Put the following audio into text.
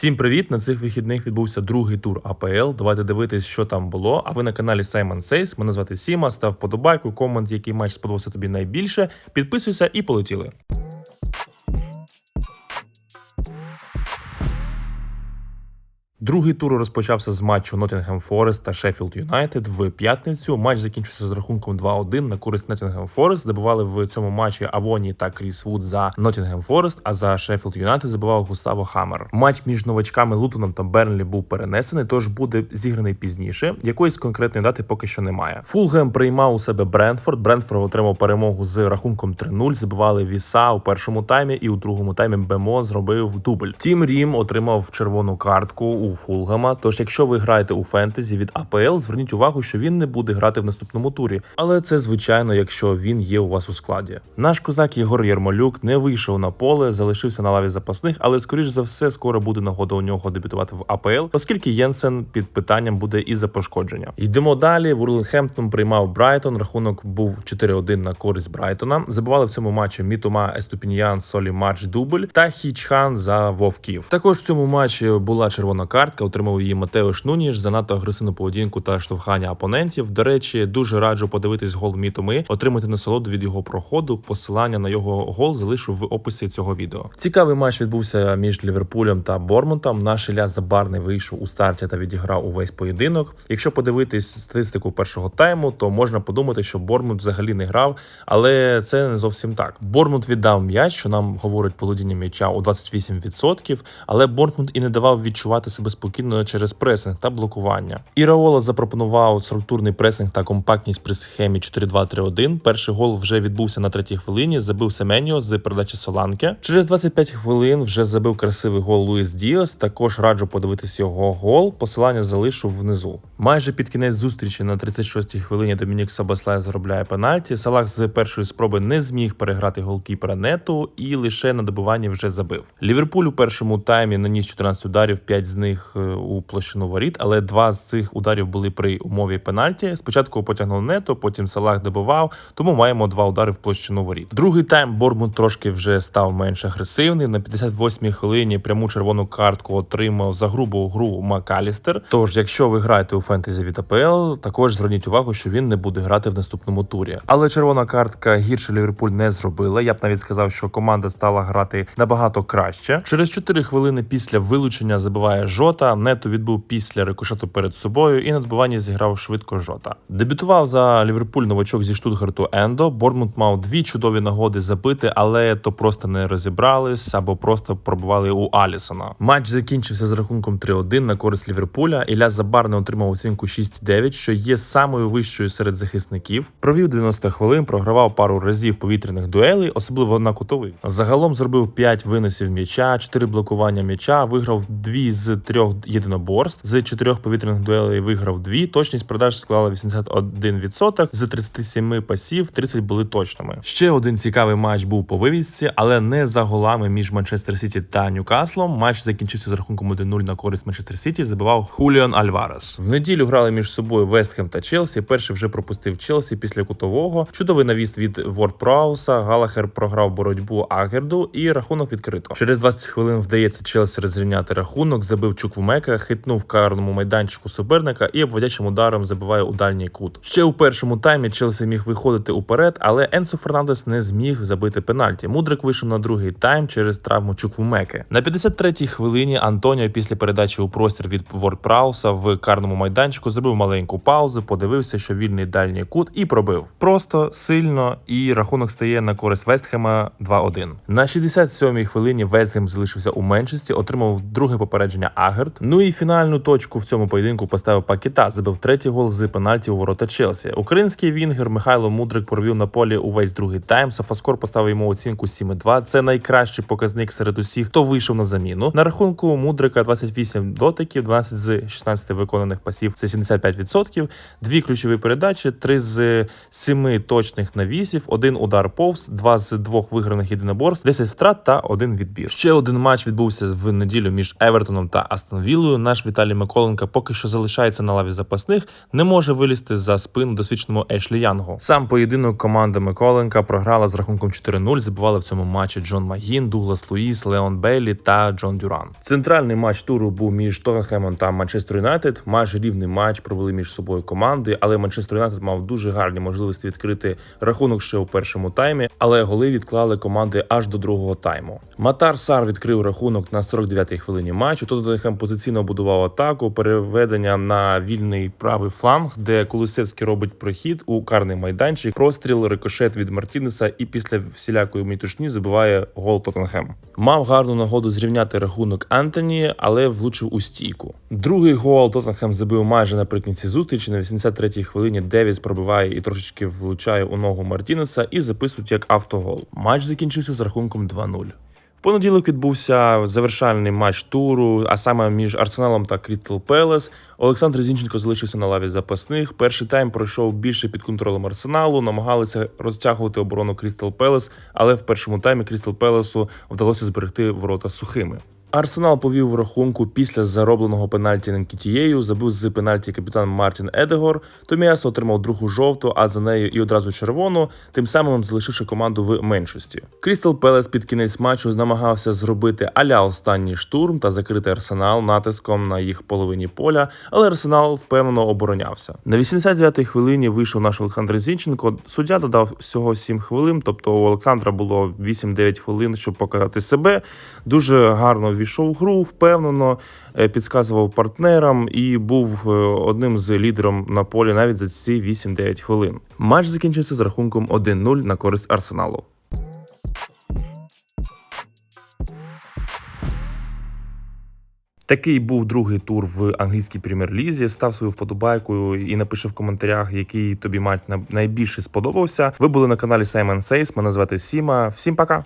Всім привіт! На цих вихідних відбувся другий тур АПЛ. Давайте дивитись, що там було. А ви на каналі Саймон Сейс. Мене звати Сіма. Став подобайку, комент, який матч сподобався тобі найбільше. Підписуйся і полетіли. Другий тур розпочався з матчу Nottingham Forest та Sheffield United в п'ятницю. Матч закінчився з рахунком 2-1 на користь Nottingham Forest. Забивали в цьому матчі Авоні та Кріс Вуд за Nottingham Forest, а за Sheffield United забивав Густаво Хаммер. Матч між новачками Лутоном та Бернлі був перенесений, тож буде зіграний пізніше. Якоїсь конкретної дати поки що немає. Фулгем приймав у себе Брентфорд. Брентфорд отримав перемогу з рахунком 3-0. Забивали Віса у першому таймі, і у другому таймі Бемо зробив дубль. Тім Рім отримав червону картку у Фулгама. Тож, якщо ви граєте у фентезі від АПЛ, зверніть увагу, що він не буде грати в наступному турі. Але це звичайно, якщо він є у вас у складі. Наш козак Єгор Єрмолюк не вийшов на поле, залишився на лаві запасних, але скоріш за все скоро буде нагода у нього дебютувати в АПЛ, оскільки Єнсен під питанням буде із за пошкодження. Йдемо далі. Вурлхемптон приймав Брайтон. Рахунок був 4-1 на користь Брайтона. Забивали в цьому матчі Мітома Еступіньян, Солі Марч Дубль та Хічхан за Вовків. Також в цьому матчі була червона картка. Отримав її Матео Шнуніш за надто агресивну поведінку та штовхання опонентів. До речі, дуже раджу подивитись гол Мітоми, отримати насолоду від його проходу. Посилання на його гол залишу в описі цього відео. Цікавий матч відбувся між Ліверпулем та Бормутом. Наш Ілля Забарний вийшов у старті та відіграв увесь поєдинок. Якщо подивитись статистику першого тайму, то можна подумати, що Бормут взагалі не грав, але це не зовсім так. Бормут віддав м'яч, що нам говорить володіння м'яча у 28%, але Бормут і не давав відчувати себе спокійно через пресинг та блокування. І Раола запропонував структурний пресинг та компактність при схемі 4-2-3-1. Перший гол вже відбувся на третій хвилині. Забив Семеньо з передачі Соланки. Через 25 хвилин вже забив красивий гол Луїс Діас. Також раджу подивитись його гол. Посилання залишу внизу. Майже під кінець зустрічі на 36-й хвилині Домінік Сабаслай заробляє пенальті. Салах з першої спроби не зміг переграти голкіпера нету і лише на добиванні вже забив. Ліверпуль у першому таймі наніс 14 ударів, 5 з них е, у площину воріт, але два з цих ударів були при умові пенальті. Спочатку потягнув нето, потім Салах добивав, тому маємо два удари в площину воріт. Другий тайм Бормут трошки вже став менш агресивний. На 58-й хвилині пряму червону картку отримав за грубу гру Макалістер. Тож, якщо ви граєте у фентезі від АПЛ, також зверніть увагу, що він не буде грати в наступному турі. Але червона картка гірше Ліверпуль не зробила. Я б навіть сказав, що команда стала грати набагато краще. Через 4 хвилини після вилучення забиває Жота. Нету відбув після рикошету перед собою і на добиванні зіграв швидко Жота. Дебютував за Ліверпуль новачок зі Штутгарту Ендо. Бормут мав дві чудові нагоди забити, але то просто не розібрались або просто пробували у Алісона. Матч закінчився з рахунком 3-1 на користь Ліверпуля. Ілля Забарний отримав оцінку 6-9, що є самою вищою серед захисників. Провів 90 хвилин, програвав пару разів повітряних дуелей, особливо на кутових. Загалом зробив 5 виносів м'яча, 4 блокування м'яча, виграв 2 з 3 єдиноборств. З 4 повітряних дуелей виграв 2. Точність продаж склала 81%. З 37 пасів 30 були точними. Ще один цікавий матч був по вивізці, але не за голами між Манчестер Сіті та Ньюкаслом. Матч закінчився з рахунком 1-0 на користь Манчестер Сіті. Забивав Хуліон Альварес. В неділю грали між собою Вестхем та Челсі. Перший вже пропустив Челсі після кутового. Чудовий навіс від Ворд Прауса. Галахер програв боротьбу Агерду і рахунок відкрито. Через 20 хвилин вдається Челсі розрівняти рахунок. Забив Чуквумека, хитнув карному майданчику суперника і обводячим ударом забиває у дальній кут. Ще у першому таймі Челсі міг виходити уперед, але Енсо Фернандес не зміг забити пенальті. Мудрик вийшов на другий тайм через травму Чуквумеки. На 53-й хвилині Антоніо після передачі у простір від Вордпрауса в карному майданчику зробив маленьку паузу, подивився, що вільний дальній кут, і пробив. Просто сильно, і рахунок стає на користь Вестхема 2-1. На 67-й хвилині Вестхем залишився у меншості, отримав друге попередження Агерт. Ну і фінальну точку в цьому поєдинку поставив Пакета, забив третій гол з пенальті у ворота Челсі. Український вінгер Михайло Мудрик провів на полі увесь другий тайм. Софаскор поставив йому оцінку 7,2. Це найкращий показник серед усіх, хто вийшов на заміну. На рахунку Мудрика 28 дотиків, 12 з 16 виконаних пасів. Це 75%. Дві ключові передачі, три з семи точних навісів, один удар повз, два з двох виграних єдиноборств, 10 втрат та один відбір. Ще один матч відбувся в неділю між Евертоном та Астон Віллою, наш Віталій Миколенко поки що залишається на лаві запасних, не може вилізти за спину досвідченому Ешлі Янгу. Сам поєдинок команда Миколенка програла з рахунком 4-0. Забивали в цьому матчі Джон Магін, Дуглас Луїс, Леон Бейлі та Джон Дюран. Центральний матч туру був між Тоттенхемом та Манчестер Юнайтед. Майже рівний матч провели між собою команди, але Манчестер Юнайтед мав дуже гарні можливості відкрити рахунок ще у першому таймі, але голи відклали команди аж до другого тайму. Матар Сар відкрив рахунок на 49-й хвилині матчу. Тоттенхем позиційно будував атаку, переведення на вільний правий фланг, де Кулисевський робить прохід у карний майданчик, простріл, рикошет від Мартінеса, і після всілякої мітушні забиває гол Тоттенхем. Мав гарну нагоду зрівняти рахунок Антоні, але влучив у стійку. Другий гол Тоттенхем забив майже наприкінці зустрічі. На 83-й хвилині Девіс пробиває і трошечки влучає у ногу Мартінеса і записують як автогол. Матч закінчився з рахунком 2-0. Понеділок відбувся завершальний матч туру, а саме між Арсеналом та Крістал Пелес. Олександр Зінченко залишився на лаві запасних. Перший тайм пройшов більше під контролем Арсеналу, намагалися розтягувати оборону Крістал Пелес, але в першому таймі Крістал Пелесу вдалося зберегти ворота сухими. Арсенал повів в рахунку після заробленого пенальті Ненкітією, забив з пенальті капітан Мартін Едегор. Томіас отримав другу жовту, а за нею і одразу червону, тим самим залишивши команду в меншості. Крістал Пелес під кінець матчу намагався зробити аля останній штурм та закрити арсенал натиском на їх половині поля, але арсенал впевнено оборонявся. На 89-й хвилині вийшов наш Олександр Зінченко. Суддя додав всього 7 хвилин, тобто у Олександра було 8-9 хвилин, щоб показати себе. Дуже гарно ввійшов в гру, впевнено е, підказував партнерам і був е, одним з лідером на полі навіть за ці 8-9 хвилин. Матч закінчився з рахунком 1-0 на користь Арсеналу. Такий був другий тур в англійській прем'єр-лізі. Став свою вподобайку і напиши в коментарях, який тобі матч найбільше сподобався. Ви були на каналі Simon Says. Мене звати Сіма. Всім пока.